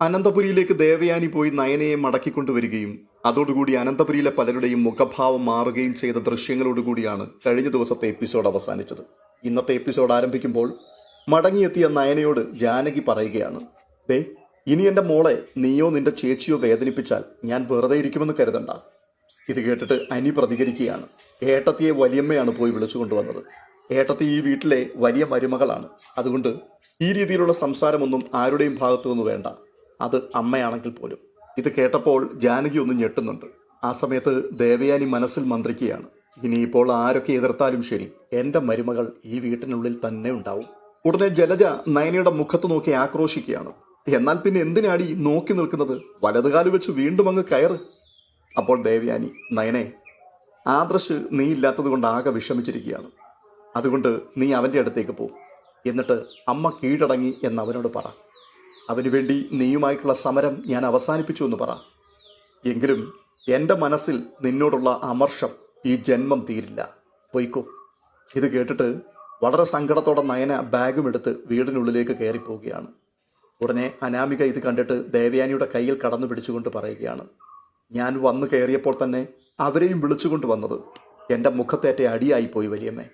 അനന്തപുരിയിലേക്ക് ദേവയാനി പോയി നയനയെ മടക്കിക്കൊണ്ടുവരികയും അതോടുകൂടി അനന്തപുരിയിലെ പലരുടെയും മുഖഭാവം മാറുകയും ചെയ്ത ദൃശ്യങ്ങളോടുകൂടിയാണ് കഴിഞ്ഞ ദിവസത്തെ എപ്പിസോഡ് അവസാനിച്ചത്. ഇന്നത്തെ എപ്പിസോഡ് ആരംഭിക്കുമ്പോൾ മടങ്ങിയെത്തിയ നയനയോട് ജാനകി പറയുകയാണ് ദേ ഇനി എന്റെ മോളെ നീയോ നിന്റെ ചേച്ചിയോ വേദനിപ്പിച്ചാൽ ഞാൻ വെറുതെ ഇരിക്കുമെന്ന് കരുതണ്ട. ഇത് കേട്ടിട്ട് അനി പ്രതികരിക്കുകയാണ്. ഏട്ടത്തിയെ വലിയമ്മയാണ് പോയി വിളിച്ചു കൊണ്ടുവന്നത് ഏട്ടത്തി ഈ വീട്ടിലെ വലിയ മരുമകളാണ്. അതുകൊണ്ട് ഈ രീതിയിലുള്ള സംസാരമൊന്നും ആരുടെയും ഭാഗത്തു ഭാഗത്തുനിന്ന് വേണ്ട. അത് അമ്മയാണെങ്കിൽ പോലും. ഇത് കേട്ടപ്പോൾ ജാനകി ഒന്ന് ഞെട്ടുന്നുണ്ട്. ആ സമയത്ത് ദേവയാനി മനസ്സിൽ മന്ത്രിക്കുകയാണ്. ഇനിയിപ്പോൾ ആരൊക്കെ എതിർത്താലും ശരി എന്റെ മരുമകൾ ഈ വീട്ടിനുള്ളിൽ തന്നെ ഉണ്ടാവും. ഉടനെ ജലജ നയനയുടെ മുഖത്ത് നോക്കി ആക്രോശിക്കുകയാണ്. എന്നാൽ പിന്നെ എന്തിനാടി നോക്കി നിൽക്കുന്നത്? വലതുകാൽ വെച്ച് വീണ്ടും അങ്ങ് കയറ്. അപ്പോൾ ദേവയാനി നയനെ ആദർശ് നീ ഇല്ലാത്തത് കൊണ്ട് ആകെ വിഷമിച്ചിരിക്കുകയാണ്. അതുകൊണ്ട് നീ അവന്റെ അടുത്തേക്ക് പോ. എന്നിട്ട് അമ്മ കീഴടങ്ങി എന്ന് അവനോട് പറ. അവന് വേണ്ടി നീയുമായിട്ടുള്ള സമരം ഞാൻ അവസാനിപ്പിച്ചു എന്ന് പറ. എങ്കിലും എന്റെ മനസ്സിൽ നിന്നോടുള്ള അമർഷം ഈ ജന്മം തീരില്ല. പൊയ്ക്കോ. ഇത് കേട്ടിട്ട് വളരെ സങ്കടത്തോടെ നയന ബാഗും എടുത്ത് വീടിനുള്ളിലേക്ക് കയറിപ്പോവുകയാണ്. ഉടനെ അനാമിക ഇത് കണ്ടിട്ട് ദേവയാനിയുടെ കയ്യിൽ കടന്നു പിടിച്ചുകൊണ്ട് പറയുകയാണ്. ഞാൻ വന്നു കയറിയപ്പോൾ തന്നെ അവരെയും വിളിച്ചുകൊണ്ട് വന്നത് എന്റെ മുഖത്തേറ്റ അടിയായിപ്പോയി വലിയമ്മേ.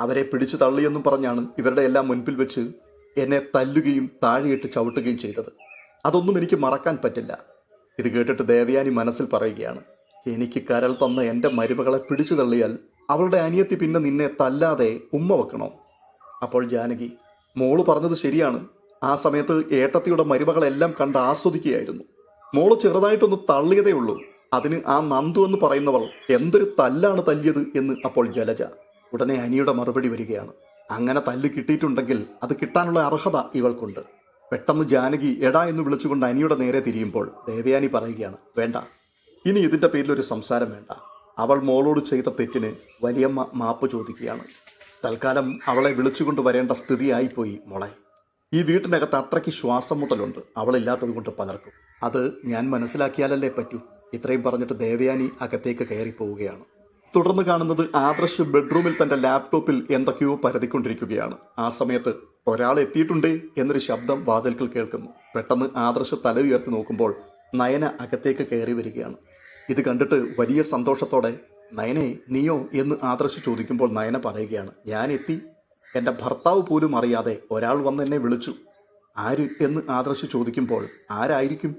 അവരെ പിടിച്ചു തള്ളിയെന്നും പറഞ്ഞാണ് ഇവരുടെ എല്ലാം മുൻപിൽ വെച്ച് എന്നെ തല്ലുകയും താഴെയിട്ട് ചവിട്ടുകയും ചെയ്തത്. അതൊന്നും എനിക്ക് മറക്കാൻ പറ്റില്ല. ഇത് കേട്ടിട്ട് ദേവയാനി മനസ്സിൽ പറയുകയാണ് എനിക്ക് കരൾ തന്ന എന്റെ മരുമകളെ പിടിച്ചു തള്ളിയാൽ അവളുടെ അനിയത്തി പിന്നെ നിന്നെ തല്ലാതെ ഉമ്മ വെക്കണോ? അപ്പോൾ ജാനകി മോൾ പറഞ്ഞത് ശരിയാണ്. ആ സമയത്ത് ഏട്ടത്തിയുടെ മരുമകളെല്ലാം കണ്ട് ആസ്വദിക്കുകയായിരുന്നു. മോൾ ചെറുതായിട്ടൊന്ന് തള്ളിയതേ ഉള്ളൂ. അതിന് ആ നന്ദു എന്ന് പറയുന്നവൾ എന്തൊരു തല്ലാണ് തല്ലിയത് എന്ന് അപ്പോൾ ജലജ ഉടനെ അനിയുടെ മറുപടി വരികയാണ്. അങ്ങനെ തല്ല് കിട്ടിയിട്ടുണ്ടെങ്കിൽ അത് കിട്ടാനുള്ള അർഹത ഇവൾക്കുണ്ട്. പെട്ടെന്ന് ജാനകി എടാ എന്ന് വിളിച്ചുകൊണ്ട് അനിയുടെ നേരെ തിരിയുമ്പോൾ ദേവയാനി പറയുകയാണ് വേണ്ട. ഇനി ഇതിന്റെ പേരിൽ ഒരു സംസാരം വേണ്ട. അവൾ മോളോട് ചെയ്ത തെറ്റിന് വലിയമ്മ മാപ്പ് ചോദിക്കുകയാണ്. തൽക്കാലം അവളെ വിളിച്ചുകൊണ്ട് വരേണ്ട സ്ഥിതിയായിപ്പോയി മോളെ. ഈ വീട്ടിനകത്ത് അത്രയ്ക്ക് ശ്വാസം മുട്ടലുണ്ട്. അവളില്ലാത്തത് കൊണ്ട് പലർക്കും. അത് ഞാൻ മനസ്സിലാക്കിയാലല്ലേ പറ്റൂ. ഇത്രയും പറഞ്ഞിട്ട് ദേവയാനി അകത്തേക്ക് കയറി പോവുകയാണ് തുടർന്ന് കാണുന്നത് ആദർശ് ബെഡ്റൂമിൽ തന്റെ ലാപ്ടോപ്പിൽ എന്തൊക്കെയോ പരതിക്കൊണ്ടിരിക്കുകയാണ്. ആ സമയത്ത് ഒരാൾ എത്തിയിട്ടുണ്ട് എന്നൊരു ശബ്ദം വാതിൽക്കൽ കേൾക്കുന്നു. പെട്ടെന്ന് ആദർശ് തല ഉയർത്തി നോക്കുമ്പോൾ നയന അകത്തേക്ക് കയറി വരികയാണ്. ഇത് കണ്ടിട്ട് വലിയ സന്തോഷത്തോടെ നയനെ നീയോ? എന്ന് ആദർശ് ചോദിക്കുമ്പോൾ നയന പറയുകയാണ് ഞാൻ എത്തി. എന്റെ ഭർത്താവ് പോലും അറിയാതെ ഒരാൾ വന്ന് എന്നെ വിളിച്ചു. ആര്? എന്ന് ആദർശ് ചോദിക്കുമ്പോൾ ആരായിരിക്കും?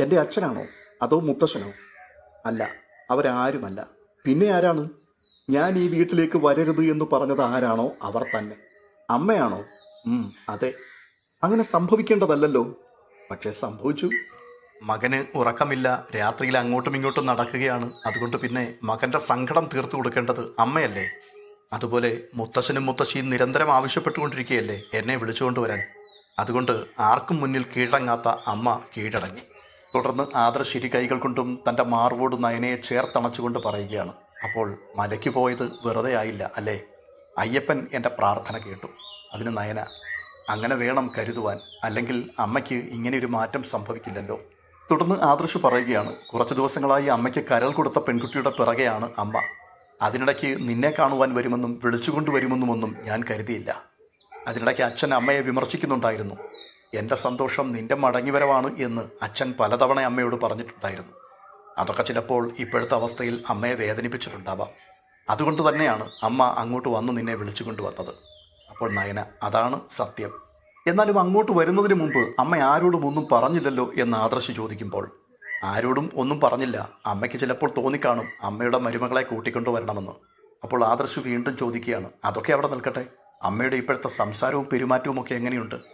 എന്റെ അച്ഛനാണോ? അതോ മുത്തശ്ശനോ? അല്ല അവരാരുമല്ല. പിന്നെ ആരാണ്? ഞാൻ ഈ വീട്ടിലേക്ക് വരരുത് എന്ന് പറഞ്ഞത് ആരാണോ? അവർ തന്നെ. അമ്മയാണോ? അതെ. അങ്ങനെ സംഭവിക്കേണ്ടതല്ലോ പക്ഷെ സംഭവിച്ചു. മകന് ഉറക്കമില്ല. രാത്രിയിൽ അങ്ങോട്ടും ഇങ്ങോട്ടും നടക്കുകയാണ്. അതുകൊണ്ട് പിന്നെ മകന്റെ സങ്കടം തീർത്തു കൊടുക്കേണ്ടത് അമ്മയല്ലേ? അതുപോലെ മുത്തശ്ശനും മുത്തശ്ശിയും നിരന്തരം ആവശ്യപ്പെട്ടുകൊണ്ടിരിക്കുകയല്ലേ എന്നെ വിളിച്ചുകൊണ്ടുവരാൻ അതുകൊണ്ട് ആർക്കും മുന്നിൽ കീഴടങ്ങാത്ത അമ്മ കീഴടങ്ങി. തുടർന്ന് ആദർശിരി കൈകൾ കൊണ്ടും തന്റെ മാർവോട് നയനയെ ചേർത്തണച്ചുകൊണ്ട് പറയുകയാണ്. അപ്പോൾ മലയ്ക്ക് പോയത് വെറുതെ ആയില്ല അല്ലേ? അയ്യപ്പൻ എന്റെ പ്രാർത്ഥന കേട്ടു. അതിന് നയന അങ്ങനെ വേണം കരുതുവാൻ. അല്ലെങ്കിൽ അമ്മയ്ക്ക് ഇങ്ങനെയൊരു മാറ്റം സംഭവിക്കില്ലല്ലോ. തുടർന്ന് ആദർശ് പറയുകയാണ് കുറച്ച് ദിവസങ്ങളായി അമ്മയ്ക്ക് കരൾ കൊടുത്ത പെൺകുട്ടിയുടെ പിറകെയാണ് അമ്മ. അതിനിടയ്ക്ക് നിന്നെ കാണുവാൻ വരുമെന്നും വിളിച്ചുകൊണ്ട് വരുമെന്നുമൊന്നും ഞാൻ കരുതിയില്ല. അതിനിടയ്ക്ക് അച്ഛൻ അമ്മയെ വിമർശിക്കുന്നുണ്ടായിരുന്നു. എന്റെ സന്തോഷം നിന്റെ മടങ്ങിവരവാണ് എന്ന് അച്ഛൻ പലതവണ അമ്മയോട് പറഞ്ഞിട്ടുണ്ടായിരുന്നു. അതൊക്കെ ചിലപ്പോൾ ഇപ്പോഴത്തെ അവസ്ഥയിൽ അമ്മയെ വേദനിപ്പിച്ചിട്ടുണ്ടാവാം. അതുകൊണ്ട് തന്നെയാണ് അമ്മ അങ്ങോട്ട് വന്ന് നിന്നെ വിളിച്ചു കൊണ്ടുവന്നത്. അപ്പോൾ നയന അതാണ് സത്യം. എന്നാലും അങ്ങോട്ട് വരുന്നതിന് മുമ്പ് അമ്മ ആരോടും ഒന്നും പറഞ്ഞില്ലല്ലോ എന്ന് ആദർശ് ചോദിക്കുമ്പോൾ ആരോടും ഒന്നും പറഞ്ഞില്ല. അമ്മയ്ക്ക് ചിലപ്പോൾ തോന്നിക്കാണും അമ്മയുടെ മരുമകളെ കൂട്ടിക്കൊണ്ടു വരണമെന്ന്. അപ്പോൾ ആദർശ് വീണ്ടും ചോദിക്കുകയാണ് അതൊക്കെ അവിടെ നിൽക്കട്ടെ? അമ്മയുടെ ഇപ്പോഴത്തെ സംസാരവും പെരുമാറ്റവും ഒക്കെ എങ്ങനെയുണ്ട്?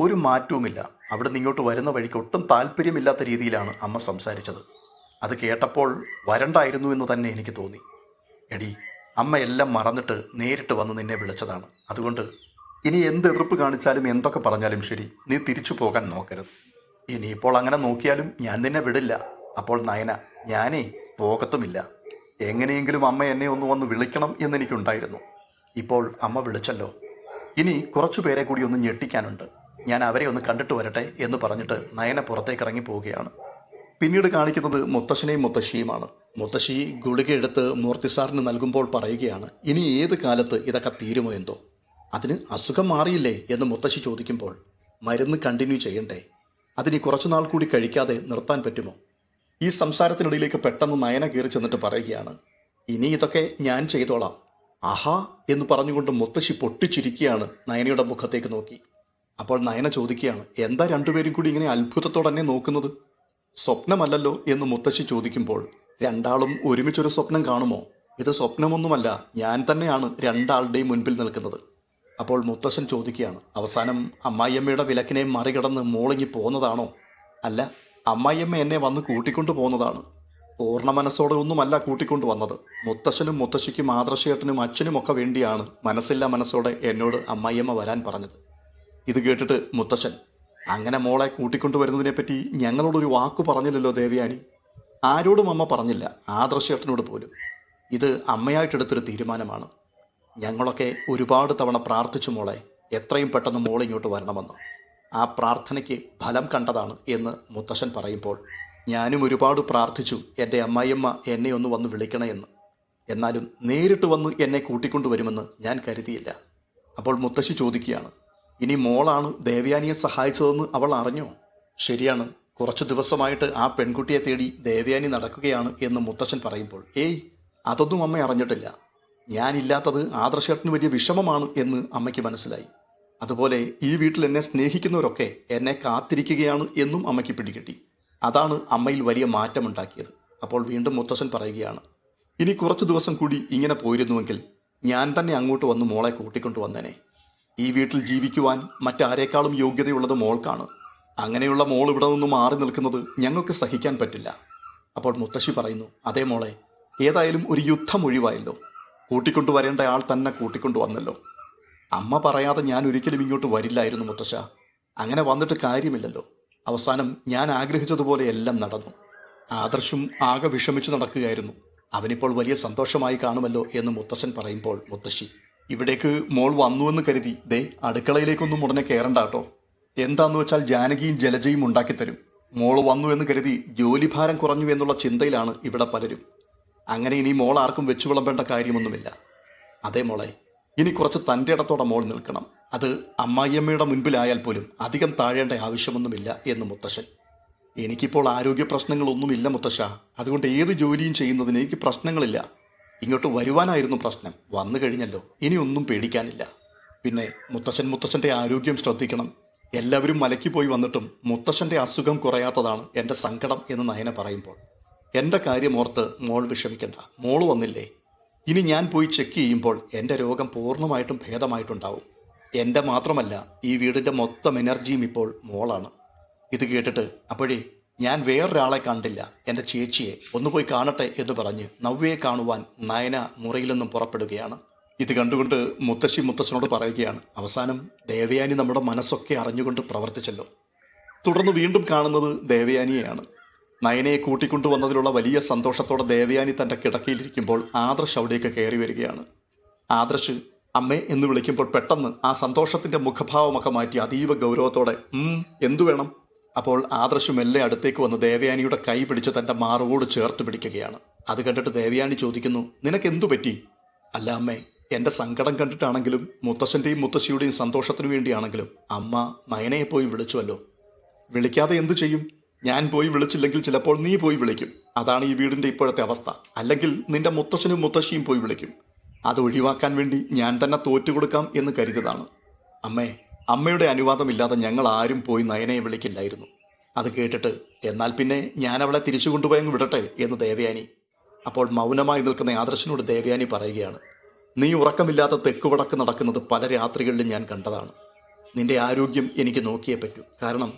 ഒരു മാറ്റവുമില്ല. അവിടെ നിന്ന് ഇങ്ങോട്ട് വരുന്ന വഴിക്ക് ഒട്ടും താല്പര്യമില്ലാത്ത രീതിയിലാണ് അമ്മ സംസാരിച്ചത്. അത് കേട്ടപ്പോൾ വരണ്ടായിരുന്നു എന്ന് തന്നെ എനിക്ക് തോന്നി. എടി അമ്മ എല്ലാം മറന്നിട്ട് നേരിട്ട് വന്ന് നിന്നെ വിളിച്ചതാണ്. അതുകൊണ്ട് ഇനി എന്ത് എതിർപ്പ് കാണിച്ചാലും എന്തൊക്കെ പറഞ്ഞാലും ശരി നീ തിരിച്ചു പോകാൻ നോക്കരുത്. ഇനിയിപ്പോൾ അങ്ങനെ നോക്കിയാലും ഞാൻ നിന്നെ വിടില്ല. അപ്പോൾ നയന ഞാനേ പോകത്തുമില്ല. എങ്ങനെയെങ്കിലും അമ്മ എന്നെ ഒന്ന് വന്ന് വിളിക്കണം എന്നെനിക്കുണ്ടായിരുന്നു. ഇപ്പോൾ അമ്മ വിളിച്ചല്ലോ. ഇനി കുറച്ചു പേരെ കൂടി ഒന്ന് ഞെട്ടിക്കാനുണ്ട്. ഞാൻ അവരെ ഒന്ന് കണ്ടിട്ട് വരട്ടെ എന്ന് പറഞ്ഞിട്ട് നയന പുറത്തേക്ക് ഇറങ്ങി പോവുകയാണ്. പിന്നീട് കാണിക്കുന്നത് മുത്തശ്ശനെയും മുത്തശ്ശിയുമാണ്. മുത്തശ്ശി ഗുളിക എടുത്ത് മൂർത്തി നൽകുമ്പോൾ പറയുകയാണ് ഇനി ഏത് കാലത്ത് ഇതൊക്കെ തീരുമോ എന്തോ? അതിന് അസുഖം മാറിയില്ലേ? എന്ന് മുത്തശ്ശി ചോദിക്കുമ്പോൾ മരുന്ന് കണ്ടിന്യൂ ചെയ്യണ്ടേ? അതിനി കുറച്ചുനാൾ കൂടി കഴിക്കാതെ നിർത്താൻ പറ്റുമോ? ഈ സംസാരത്തിനിടയിലേക്ക് പെട്ടെന്ന് നയന കയറി ചെന്നിട്ട് പറയുകയാണ് ഇനി ഇതൊക്കെ ഞാൻ ചെയ്തോളാം. ആഹാ എന്ന് പറഞ്ഞുകൊണ്ട് മുത്തശ്ശി പൊട്ടിച്ചിരിക്കുകയാണ് നയനയുടെ മുഖത്തേക്ക് നോക്കി. അപ്പോൾ നയന ചോദിക്കുകയാണ് എന്താ രണ്ടുപേരും കൂടി ഇങ്ങനെ അത്ഭുതത്തോടെ തന്നെ നോക്കുന്നത്? സ്വപ്നമല്ലല്ലോ എന്ന് മുത്തശ്ശി ചോദിക്കുമ്പോൾ രണ്ടാളും ഒരുമിച്ചൊരു സ്വപ്നം കാണുമോ? ഇത് സ്വപ്നമൊന്നുമല്ല ഞാൻ തന്നെയാണ് രണ്ടാളുടെയും മുൻപിൽ നിൽക്കുന്നത്. അപ്പോൾ മുത്തശ്ശൻ ചോദിക്കുകയാണ് അവസാനം അമ്മായിയമ്മയുടെ വിലക്കിനെ മറികടന്ന് മോളിങ്ങി പോന്നതാണോ? അല്ല അമ്മായിയമ്മ എന്നെ വന്ന് കൂട്ടിക്കൊണ്ടു പോന്നതാണ്. പൂർണ മനസ്സോടെ ഒന്നുമല്ല കൂട്ടിക്കൊണ്ടു വന്നത്. മുത്തശ്ശനും മുത്തശ്ശിക്കും ആദർശേട്ടനും അച്ഛനും ഒക്കെ വേണ്ടിയാണ് മനസ്സില്ല മനസ്സോടെ എന്നോട് അമ്മായിയമ്മ വരാൻ പറഞ്ഞത്. ഇത് കേട്ടിട്ട് മുത്തശ്ശൻ അങ്ങനെ മോളെ കൂട്ടിക്കൊണ്ടുവരുന്നതിനെപ്പറ്റി ഞങ്ങളോടൊരു വാക്കു പറഞ്ഞില്ലല്ലോ ദേവയാനി. ആരോടും അമ്മ പറഞ്ഞില്ല. ആദർശേട്ടനോട് പോലും. ഇത് അമ്മയായിട്ടെടുത്തൊരു തീരുമാനമാണ്. ഞങ്ങളൊക്കെ ഒരുപാട് തവണ പ്രാർത്ഥിച്ചു മോളെ എത്രയും പെട്ടെന്ന് മോൾ ഇങ്ങോട്ട് വരണമെന്ന്. ആ പ്രാർത്ഥനയ്ക്ക് ഫലം കണ്ടതാണ് എന്ന് മുത്തശ്ശൻ പറയുമ്പോൾ ഞാനും ഒരുപാട് പ്രാർത്ഥിച്ചു. എന്റെ അമ്മായിയമ്മ എന്നെ ഒന്ന് വന്ന് വിളിക്കണേ എന്ന്. എന്നാലും നേരിട്ട് വന്ന് എന്നെ കൂട്ടിക്കൊണ്ടുവരുമെന്ന് ഞാൻ കരുതിയില്ല. അപ്പോൾ മുത്തശ്ശി ചോദിക്കുകയാണ് ഇനി മോളാണ് ദേവയാനിയെ സഹായിച്ചതെന്ന് അവൾ അറിഞ്ഞോ? ശരിയാണ്. കുറച്ച് ദിവസമായിട്ട് ആ പെൺകുട്ടിയെ തേടി ദേവയാനി നടക്കുകയാണ് എന്ന് മുത്തശ്ശൻ പറയുമ്പോൾ ഏയ് അതൊന്നും അമ്മ അറിഞ്ഞിട്ടില്ല. ഞാനില്ലാത്തത് ആദർശേട്ടന് വലിയ വിഷമമാണ് എന്ന് അമ്മയ്ക്ക് മനസ്സിലായി. അതുപോലെ ഈ വീട്ടിൽ എന്നെ സ്നേഹിക്കുന്നവരൊക്കെ എന്നെ കാത്തിരിക്കുകയാണ് എന്നും അമ്മയ്ക്ക് പിടികിട്ടി. അതാണ് അമ്മയിൽ വലിയ മാറ്റമുണ്ടാക്കിയത്. അപ്പോൾ വീണ്ടും മുത്തശ്ശൻ പറയുകയാണ് ഇനി കുറച്ച് ദിവസം കൂടി ഇങ്ങനെ പോയിരുന്നുവെങ്കിൽ ഞാൻ തന്നെ അങ്ങോട്ട് വന്ന് മോളെ കൂട്ടിക്കൊണ്ടു വന്നേനെ ഈ വീട്ടിൽ ജീവിക്കുവാൻ മറ്റാരേക്കാളും യോഗ്യതയുള്ളത് മോൾക്കാണ്. അങ്ങനെയുള്ള മോൾ ഇവിടെ നിന്ന് മാറി നിൽക്കുന്നത് ഞങ്ങൾക്ക് സഹിക്കാൻ പറ്റില്ല. അപ്പോൾ മുത്തശ്ശി പറയുന്നു അതേ മോളെ ഏതായാലും ഒരു യുദ്ധം ഒഴിവായല്ലോ. കൂട്ടിക്കൊണ്ടുവരേണ്ട ആൾ തന്നെ കൂട്ടിക്കൊണ്ടു വന്നല്ലോ അമ്മ പറയാതെ ഞാൻ ഒരിക്കലും ഇങ്ങോട്ട് വരില്ലായിരുന്നു മുത്തശ്ശ. അങ്ങനെ വന്നിട്ട് കാര്യമില്ലല്ലോ. അവസാനം ഞാൻ ആഗ്രഹിച്ചതുപോലെ എല്ലാം നടന്നു. ആദർശും ആകെ വിഷമിച്ചു നടക്കുകയായിരുന്നു. അവനിപ്പോൾ വലിയ സന്തോഷമായി കാണുമല്ലോ എന്ന് മുത്തശ്ശൻ പറയുമ്പോൾ മുത്തശ്ശി ഇവിടേക്ക് മോൾ വന്നു എന്ന് കരുതി. ദേ അടുക്കളയിലേക്കൊന്നും ഉടനെ കയറണ്ട കേട്ടോ. എന്താന്ന് വെച്ചാൽ ജാനകിയും ജലജയും ഉണ്ടാക്കിത്തരും. മോൾ വന്നു എന്ന് കരുതി ജോലിഭാരം കുറഞ്ഞു എന്നുള്ള ചിന്തയിലാണ് ഇവിടെ പലരും. അങ്ങനെ ഇനി മോൾ ആർക്കും വെച്ചു വിളമ്പേണ്ട കാര്യമൊന്നുമില്ല. അതേ മോളെ ഇനി കുറച്ച് തന്റെ ഇടത്തോടെ മോൾ നിൽക്കണം. അത് അമ്മായിയമ്മയുടെ മുൻപിലായാൽ പോലും അധികം താഴേണ്ട ആവശ്യമൊന്നുമില്ല എന്ന് മുത്തശ്ശൻ. എനിക്കിപ്പോൾ ആരോഗ്യ പ്രശ്നങ്ങളൊന്നുമില്ല മുത്തശ്ശ. അതുകൊണ്ട് ഏത് ജോലിയും ചെയ്യുന്നതിന് എനിക്ക് പ്രശ്നങ്ങളില്ല. ഇങ്ങോട്ട് വരുവാനായിരുന്നു പ്രശ്നം. വന്നു കഴിഞ്ഞല്ലോ. ഇനിയൊന്നും പേടിക്കാനില്ല. പിന്നെ മുത്തശ്ശൻ മുത്തശ്ശന്റെ ആരോഗ്യം ശ്രദ്ധിക്കണം. എല്ലാവരും മലയ്ക്ക് പോയി വന്നിട്ടും മുത്തശ്ശന്റെ അസുഖം കുറയാത്തതാണ് എന്റെ സങ്കടം എന്ന് നയന പറയുമ്പോൾ. എന്റെ കാര്യം ഓർത്ത് മോൾ വിഷമിക്കണ്ട. മോൾ വന്നില്ലേ? ഇനി ഞാൻ പോയി ചെക്ക് ചെയ്യുമ്പോൾ എന്റെ രോഗം പൂർണമായിട്ടും ഭേദമായിട്ടുണ്ടാവും. എന്റെ മാത്രമല്ല ഈ വീടിന്റെ മൊത്തം എനർജിയും ഇപ്പോൾ മോളാണ്. ഇത് കേട്ടിട്ട് അപ്പോഴേ ഞാൻ വേറൊരാളെ കണ്ടില്ല. എന്റെ ചേച്ചിയെ ഒന്ന് പോയി കാണട്ടെ എന്ന് പറഞ്ഞ് നവ്യയെ കാണുവാൻ നയന മുറിയിൽ നിന്നും പുറപ്പെടുകയാണ്. ഇത് കണ്ടുകൊണ്ട് മുത്തശ്ശി മുത്തശ്ശനോട് പറയുകയാണ് അവസാനം ദേവയാനി നമ്മുടെ മനസ്സൊക്കെ അറിഞ്ഞുകൊണ്ട് പ്രവർത്തിച്ചല്ലോ. തുടർന്ന് വീണ്ടും കാണുന്നത് ദേവയാനിയെയാണ്. നയനയെ കൂട്ടിക്കൊണ്ടുവന്നതിലുള്ള വലിയ സന്തോഷത്തോടെ ദേവയാനി തന്റെ കിടക്കയിലിരിക്കുമ്പോൾ ആദർശ് അവിടേക്ക് കയറി വരികയാണ്. ആദർശ് അമ്മേ എന്ന് വിളിക്കുമ്പോൾ പെട്ടെന്ന് ആ സന്തോഷത്തിന്റെ മുഖഭാവമൊക്കെ മാറ്റി അതീവ ഗൗരവത്തോടെ എന്തു വേണം? അപ്പോൾ ആദർശ് മെല്ലെ അടുത്തേക്ക് വന്ന് ദേവയാനിയുടെ കൈ പിടിച്ച് തന്റെ മാറവോട് ചേർത്ത് പിടിക്കുകയാണ്. അത് കണ്ടിട്ട് ദേവയാനി ചോദിക്കുന്നു നിനക്ക് എന്തു പറ്റി? അല്ല അമ്മേ എന്റെ സങ്കടം കണ്ടിട്ടാണെങ്കിലും മുത്തശ്ശന്റെയും മുത്തശ്ശിയുടെയും സന്തോഷത്തിനു വേണ്ടിയാണെങ്കിലും അമ്മ നയനയെ പോയി വിളിച്ചുവല്ലോ. വിളിക്കാതെ എന്തു ചെയ്യും? ഞാൻ പോയി വിളിച്ചില്ലെങ്കിൽ ചിലപ്പോൾ നീ പോയി വിളിക്കും. അതാണ് ഈ വീടിന്റെ ഇപ്പോഴത്തെ അവസ്ഥ. അല്ലെങ്കിൽ നിന്റെ മുത്തശ്ശനും മുത്തശ്ശിയും പോയി വിളിക്കും. അത് ഒഴിവാക്കാൻ വേണ്ടി ഞാൻ തന്നെ തോറ്റുകൊടുക്കാം എന്ന് കരുതിയതാണ്. അമ്മേ അമ്മയുടെ അനുവാദമില്ലാതെ ഞങ്ങൾ ആരും പോയി നയനയെ വിളിക്കില്ലായിരുന്നു. അത് കേട്ടിട്ട് എന്നാൽ പിന്നെ ഞാൻ അവളെ തിരിച്ചു കൊണ്ടുപോയങ്ങ് വിടട്ടെ? എന്ന് ദേവയാനി. അപ്പോൾ മൗനമായി നിൽക്കുന്ന ആദർശനോട് ദേവയാനി പറയുകയാണ് നീ ഉറക്കമില്ലാത്ത തെക്കുവടക്ക് നടക്കുന്നത് പല രാത്രികളിലും ഞാൻ കണ്ടതാണ്. നിന്റെ ആരോഗ്യം എനിക്ക് നോക്കിയേ പറ്റൂ. കാരണം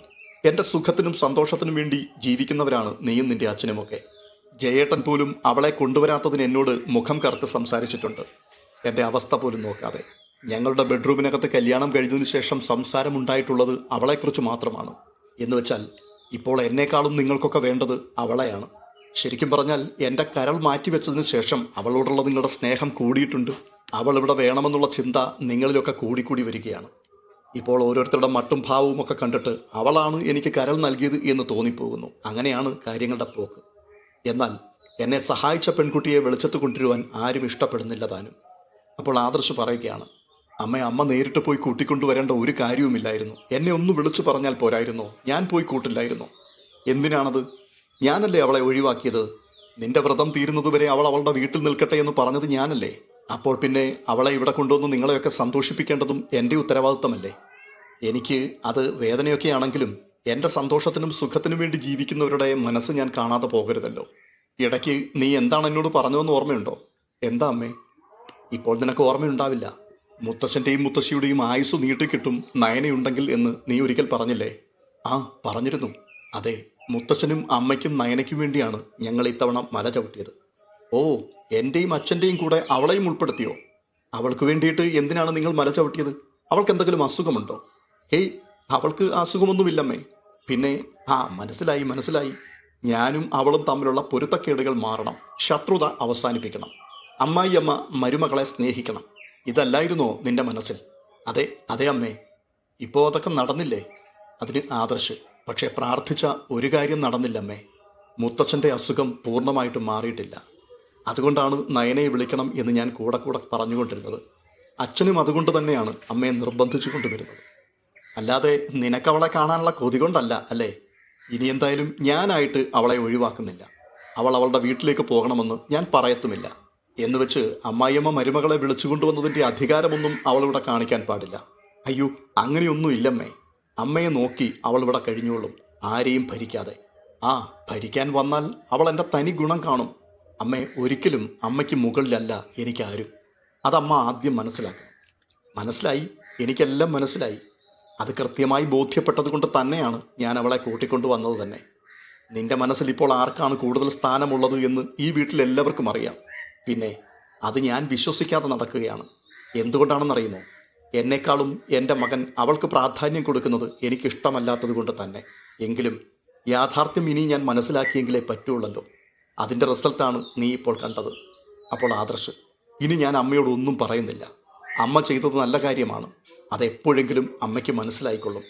എന്റെ സുഖത്തിനും സന്തോഷത്തിനും വേണ്ടി ജീവിക്കുന്നവരാണ് നീയും നിന്റെ അച്ഛനുമൊക്കെ. ജയേട്ടൻ പോലും അവളെ കൊണ്ടുവരാത്തതിന് എന്നോട് മുഖം കറുത്ത് സംസാരിച്ചിട്ടുണ്ട്. എന്റെ അവസ്ഥ പോലും നോക്കാതെ. ഞങ്ങളുടെ ബെഡ്റൂമിനകത്ത് കല്യാണം കഴിഞ്ഞതിന് ശേഷം സംസാരമുണ്ടായിട്ടുള്ളത് അവളെക്കുറിച്ച് മാത്രമാണ്. എന്ന് വെച്ചാൽ ഇപ്പോൾ എന്നേക്കാളും നിങ്ങൾക്കൊക്കെ വേണ്ടത് അവളെയാണ്. ശരിക്കും പറഞ്ഞാൽ എന്റെ കരൾ മാറ്റിവെച്ചതിന് ശേഷം അവളോടുള്ള നിങ്ങളുടെ സ്നേഹം കൂടിയിട്ടുണ്ട്. അവൾ ഇവിടെ വേണമെന്നുള്ള ചിന്ത നിങ്ങളിലൊക്കെ കൂടിക്കൂടി വരികയാണ്. ഇപ്പോൾ ഓരോരുത്തരുടെ മട്ടും ഭാവവും ഒക്കെ കണ്ടിട്ട് അവളാണ് എനിക്ക് കരൾ നൽകിയത് എന്ന് തോന്നിപ്പോകുന്നു. അങ്ങനെയാണ് കാര്യങ്ങളുടെ പോക്ക്. എന്നാൽ എന്നെ സഹായിച്ച പെൺകുട്ടിയെ വെളിച്ചത്ത് കൊണ്ടുവരുവാൻ ആരും ഇഷ്ടപ്പെടുന്നില്ല താനും. അപ്പോൾ ആദർശ് പറയുകയാണ് അമ്മ അമ്മ നേരിട്ട് പോയി കൂട്ടിക്കൊണ്ടുവരേണ്ട ഒരു കാര്യവുമില്ലായിരുന്നു. എന്നെ ഒന്ന് വിളിച്ചു പറഞ്ഞാൽ പോരായിരുന്നോ. ഞാൻ പോയി കൂട്ടില്ലായിരുന്നു. എന്തിനാണത്? ഞാനല്ലേ അവളെ ഒഴിവാക്കിയത്? നിന്റെ വ്രതം തീരുന്നതുവരെ അവൾ അവളുടെ വീട്ടിൽ നിൽക്കട്ടെ എന്ന് പറഞ്ഞത് ഞാനല്ലേ? അപ്പോൾ പിന്നെ അവളെ ഇവിടെ കൊണ്ടുവന്ന് നിങ്ങളെയൊക്കെ സന്തോഷിപ്പിക്കേണ്ടതും എന്റെ ഉത്തരവാദിത്തമല്ലേ? എനിക്ക് അത് വേദനയൊക്കെ ആണെങ്കിലും എന്റെ സന്തോഷത്തിനും സുഖത്തിനും വേണ്ടി ജീവിക്കുന്നവരുടെ മനസ്സ് ഞാൻ കാണാതെ പോകരുതല്ലോ. ഇടയ്ക്ക് നീ എന്താണ് എന്നോട് പറഞ്ഞതെന്ന് ഓർമ്മയുണ്ടോ? എന്താ അമ്മേ? ഇപ്പോൾ നിനക്ക് ഓർമ്മയുണ്ടാവില്ല. മുത്തശ്ശന്റെയും മുത്തശ്ശിയുടെയും ആയുസ് നീട്ടിക്കിട്ടും നയനയുണ്ടെങ്കിൽ എന്ന് നീ ഒരിക്കൽ പറഞ്ഞില്ലേ? ആ പറഞ്ഞിരുന്നു. അതെ മുത്തശ്ശനും അമ്മയ്ക്കും നയനയ്ക്കും വേണ്ടിയാണ് ഞങ്ങൾ ഇത്തവണ മല ചവിട്ടിയത്. ഓ എന്റെയും അച്ഛന്റെയും കൂടെ അവളെയും ഉൾപ്പെടുത്തിയോ? അവൾക്ക് വേണ്ടിയിട്ട് എന്തിനാണ് നിങ്ങൾ മല ചവിട്ടിയത്? അവൾക്ക് എന്തെങ്കിലും അസുഖമുണ്ടോ? ഹേയ് അവൾക്ക് അസുഖമൊന്നുമില്ലമ്മേ. പിന്നെ ആ മനസ്സിലായി മനസ്സിലായി. ഞാനും അവളും തമ്മിലുള്ള പൊരുത്തക്കേടുകൾ മാറണം. ശത്രുത അവസാനിപ്പിക്കണം. അമ്മായിയമ്മ മരുമകളെ സ്നേഹിക്കണം. ഇതല്ലായിരുന്നോ നിന്റെ മനസ്സിൽ. അതെ അതെ അമ്മേ. ഇപ്പോൾ അതൊക്കെ നടന്നില്ലേ? അതിന് ആദർശ്. പക്ഷേ പ്രാർത്ഥിച്ച ഒരു കാര്യം നടന്നില്ലമ്മേ. മുത്തച്ഛന്റെ അസുഖം പൂർണമായിട്ടും മാറിയിട്ടില്ല. അതുകൊണ്ടാണ് നയനയെ വിളിക്കണം എന്ന് ഞാൻ കൂടെ കൂടെ പറഞ്ഞുകൊണ്ടിരുന്നത്. അച്ഛനും അതുകൊണ്ട് തന്നെയാണ് അമ്മയെ നിർബന്ധിച്ചു കൊണ്ടുവരുന്നത്. അല്ലാതെ നിനക്കവളെ കാണാനുള്ള കൊതി കൊണ്ടല്ല അല്ലേ? ഇനി എന്തായാലും ഞാനായിട്ട് അവളെ ഒഴിവാക്കുന്നില്ല. അവൾ അവളുടെ വീട്ടിലേക്ക് പോകണമെന്ന് ഞാൻ പറയത്തുമില്ല. എന്ന് വെച്ച് അമ്മായിയമ്മ മരുമകളെ വിളിച്ചുകൊണ്ടുവന്നതിന്റെ അധികാരമൊന്നും അവളിവിടെ കാണിക്കാൻ പാടില്ല. അയ്യോ അങ്ങനെയൊന്നും ഇല്ലമ്മേ അമ്മയെ നോക്കി അവൾ ഇവിടെ കഴിഞ്ഞോളും. ആരെയും ഭരിക്കാതെ. ആ ഭരിക്കാൻ വന്നാൽ അവൾ എന്റെ തനി ഗുണം കാണും. അമ്മേ ഒരിക്കലും അമ്മയ്ക്ക് മുകളിലല്ല എനിക്കാരും. അതമ്മ ആദ്യം മനസ്സിലാക്കും മനസ്സിലായി? എനിക്കെല്ലാം മനസ്സിലായി. അത് കൃത്യമായി ബോധ്യപ്പെട്ടത് കൊണ്ട് തന്നെയാണ് ഞാൻ അവളെ കൂട്ടിക്കൊണ്ടു വന്നത് തന്നെ. നിന്റെ മനസ്സിൽ ഇപ്പോൾ ആർക്കാണ് കൂടുതൽ സ്ഥാനമുള്ളത് എന്ന് ഈ വീട്ടിൽ എല്ലാവർക്കും അറിയാം. പിന്നെ അത് ഞാൻ വിശ്വസിക്കാതെ നടക്കുകയാണ്. എന്തുകൊണ്ടാണെന്നറിയുമോ? എന്നെക്കാളും എന്റെ മകൻ അവൾക്ക് പ്രാധാന്യം കൊടുക്കുന്നത് എനിക്കിഷ്ടമല്ലാത്തത് കൊണ്ട് തന്നെ. എങ്കിലും യാഥാർത്ഥ്യം ഇനി ഞാൻ മനസ്സിലാക്കിയെങ്കിലേ പറ്റുള്ളല്ലോ. അതിന്റെ റിസൾട്ടാണ് നീ ഇപ്പോൾ കണ്ടത്. അപ്പോൾ ആദർശ് ഇനി ഞാൻ അമ്മയോട് ഒന്നും പറയുന്നില്ല. അമ്മ ചെയ്തത് നല്ല കാര്യമാണ്. അതെപ്പോഴെങ്കിലും അമ്മയ്ക്ക് മനസ്സിലായിക്കൊള്ളും.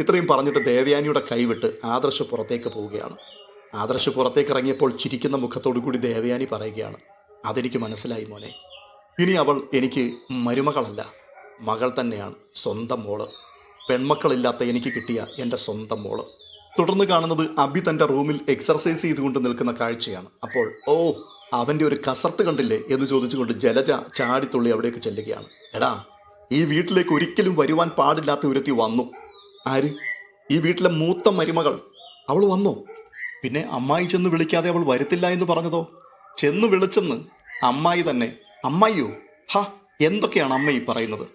ഇത്രയും പറഞ്ഞിട്ട് ദേവയാനിയുടെ കൈവിട്ട് ആദർശ് പുറത്തേക്ക് പോവുകയാണ്. ആദർശ് പുറത്തേക്ക് ഇറങ്ങിയപ്പോൾ ചിരിക്കുന്ന മുഖത്തോടു കൂടി ദേവയാനി പറയുകയാണ്. അതെനിക്ക് മനസ്സിലായി മോനെ. ഇനി അവൾ എനിക്ക് മരുമകളല്ല. മകൾ തന്നെയാണ് സ്വന്തം മോൾ. പെൺമക്കളില്ലാത്ത എനിക്ക് കിട്ടിയ എന്റെ സ്വന്തം മോൾ. തുടർന്ന് കാണുന്നത് അബി തന്റെ റൂമിൽ എക്സർസൈസ് ചെയ്തുകൊണ്ട് നിൽക്കുന്ന കാഴ്ചയാണ്. അപ്പോൾ ഓ അവന്റെ ഒരു കസർത്ത് കണ്ടില്ലേ എന്ന് ചോദിച്ചുകൊണ്ട് ജലജ ചാടിത്തുള്ളി അവിടേക്ക് ചെല്ലുകയാണ്. എടാ ഈ വീട്ടിലേക്ക് ഒരിക്കലും വരുവാൻ പാടില്ലാത്ത ഒരുത്തി വന്നു. ആര്? ഈ വീട്ടിലെ മൂത്ത മരുമകൾ. അവൾ വന്നു? പിന്നെ അമ്മായി ചെന്ന് വിളിക്കാതെ അവൾ വരത്തില്ല എന്ന് പറഞ്ഞതോ? ചെന്ന് വിളിച്ചെന്ന് അമ്മായി തന്നെ. അമ്മായിയോ? ഹ എന്തൊക്കെയാണ് അമ്മ ഈ പറയുന്നത്?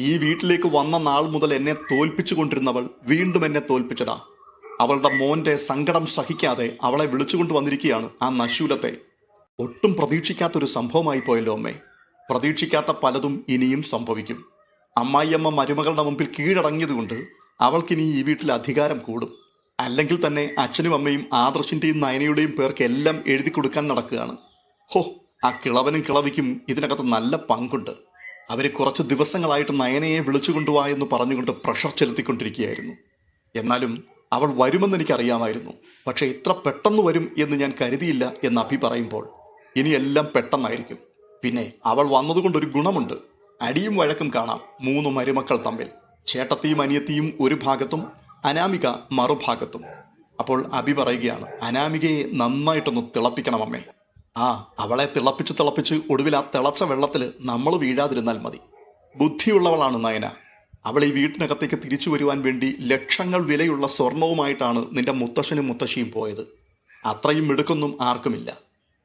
ഈ വീട്ടിലേക്ക് വന്ന നാൾ മുതൽ എന്നെ തോൽപ്പിച്ചു കൊണ്ടിരുന്നവൾ വീണ്ടും എന്നെ തോൽപ്പിച്ചതാ. അവളുടെ മോന്റെ സങ്കടം സഹിക്കാതെ അവളെ വിളിച്ചുകൊണ്ട് വന്നിരിക്കുകയാണ് ആ നശൂലത്തെ. ഒട്ടും പ്രതീക്ഷിക്കാത്തൊരു സംഭവമായി പോയല്ലോ അമ്മേ. പ്രതീക്ഷിക്കാത്ത പലതും ഇനിയും സംഭവിക്കും. അമ്മായിയമ്മ മരുമകളുടെ മുമ്പിൽ കീഴടങ്ങിയതുകൊണ്ട് അവൾക്കിനി ഈ വീട്ടിൽ അധികാരം കൂടും. അല്ലെങ്കിൽ തന്നെ അച്ഛനും അമ്മയും ആദർശിന്റെയും നയനയുടെയും പേർക്ക് എല്ലാം എഴുതി കൊടുക്കാൻ നടക്കുകയാണ്. ഹോ ആ കിളവനും കിളവിക്കും ഇതിനകത്ത് നല്ല പങ്കുണ്ട്. അവർ കുറച്ച് ദിവസങ്ങളായിട്ട് നയനയെ വിളിച്ചു കൊണ്ടുവാ എന്ന് പറഞ്ഞുകൊണ്ട് പ്രഷർ ചെലുത്തിക്കൊണ്ടിരിക്കുകയായിരുന്നു. എന്നാലും അവൾ വരുമെന്ന് എനിക്കറിയാമായിരുന്നു. പക്ഷേ ഇത്ര പെട്ടെന്ന് വരും എന്ന് ഞാൻ കരുതിയില്ല എന്ന് അഭി പറയുമ്പോൾ ഇനിയെല്ലാം പെട്ടെന്നായിരിക്കും. പിന്നെ അവൾ വന്നതുകൊണ്ട് ഒരു ഗുണമുണ്ട്. അടിയും വഴക്കും കാണാം. മൂന്ന് മരുമക്കൾ തമ്മിൽ. ചേട്ടത്തിയും അനിയത്തിയും ഒരു ഭാഗത്തും അനാമിക മറുഭാഗത്തും. അപ്പോൾ അഭി പറയുകയാണ് അനാമികയെ നന്നായിട്ടൊന്ന് തിളപ്പിക്കണം അമ്മേ. ആ അവളെ തിളപ്പിച്ച് തിളപ്പിച്ച് ഒടുവിൽ ആ തിളച്ച വെള്ളത്തിൽ നമ്മൾ വീഴാതിരുന്നാൽ മതി. ബുദ്ധിയുള്ളവളാണ് നയന. അവൾ ഈ വീട്ടിനകത്തേക്ക് തിരിച്ചു വരുവാൻ വേണ്ടി ലക്ഷങ്ങൾ വിലയുള്ള സ്വർണവുമായിട്ടാണ് നിന്റെ മുത്തശ്ശനും മുത്തശ്ശിയും പോയത്. അത്രയും മിടുക്കൊന്നും ആർക്കുമില്ല.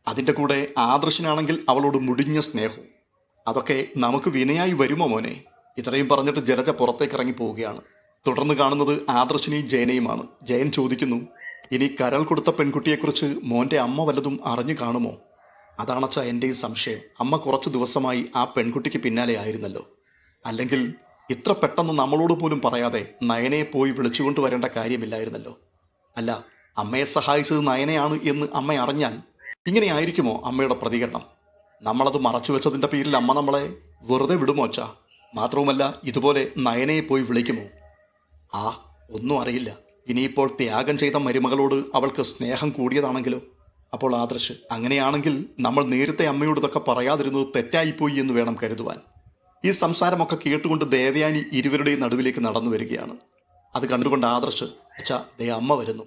അതിന്റെ കൂടെ ആദർശനാണെങ്കിൽ അവളോട് മുടിഞ്ഞ സ്നേഹവും. അതൊക്കെ നമുക്ക് വിനയായി വരുമോ മോനെ? ഇത്രയും പറഞ്ഞിട്ട് ജലജ പുറത്തേക്ക് ഇറങ്ങി പോവുകയാണ്. തുടർന്ന് കാണുന്നത് ആദർശിനെയും ജയനെയുമാണ്. ജയൻ ചോദിക്കുന്നു ഇനി കരൾ കൊടുത്ത പെൺകുട്ടിയെക്കുറിച്ച് മോന്റെ അമ്മ വല്ലതും അറിഞ്ഞു കാണുമോ? അതാണച്ച എന്റെ ഈ സംശയം. അമ്മ കുറച്ച് ദിവസമായി ആ പെൺകുട്ടിക്ക് പിന്നാലെ ആയിരുന്നല്ലോ. അല്ലെങ്കിൽ ഇത്ര പെട്ടെന്ന് നമ്മളോട് പോലും പറയാതെ നയനയെ പോയി വിളിച്ചുകൊണ്ട് വരേണ്ട കാര്യമില്ലായിരുന്നല്ലോ. അല്ല അമ്മയെ സഹായിച്ചത് നയനയാണ് എന്ന് അമ്മ അറിഞ്ഞാൽ ഇങ്ങനെ ആയിരിക്കുമോ അമ്മയുടെ പ്രതികരണം? നമ്മളത് മറച്ചു വെച്ചതിന്റെ പേരിൽ അമ്മ നമ്മളെ വെറുതെ വിടുമോ അച്ഛാ? മാത്രവുമല്ല ഇതുപോലെ നയനയെ പോയി വിളിക്കുമോ? ആ ഒന്നും അറിയില്ല. ഇനിയിപ്പോൾ ത്യാഗം ചെയ്ത മരുമകളോട് അവൾക്ക് സ്നേഹം കൂടിയതാണെങ്കിലോ? അപ്പോൾ ആദർശ് അങ്ങനെയാണെങ്കിൽ നമ്മൾ നേരത്തെ അമ്മയോട് ഇതൊക്കെ പറയാതിരുന്നത് തെറ്റായിപ്പോയി എന്ന് വേണം കരുതുവാൻ. ഈ സംസാരമൊക്കെ കേട്ടുകൊണ്ട് ദേവയാനി ഇരുവരുടെയും നടുവിലേക്ക് നടന്നു വരികയാണ്. അത് കണ്ടുകൊണ്ട് ആദർശ് അച്ഛാ ദേ അമ്മ വരുന്നു.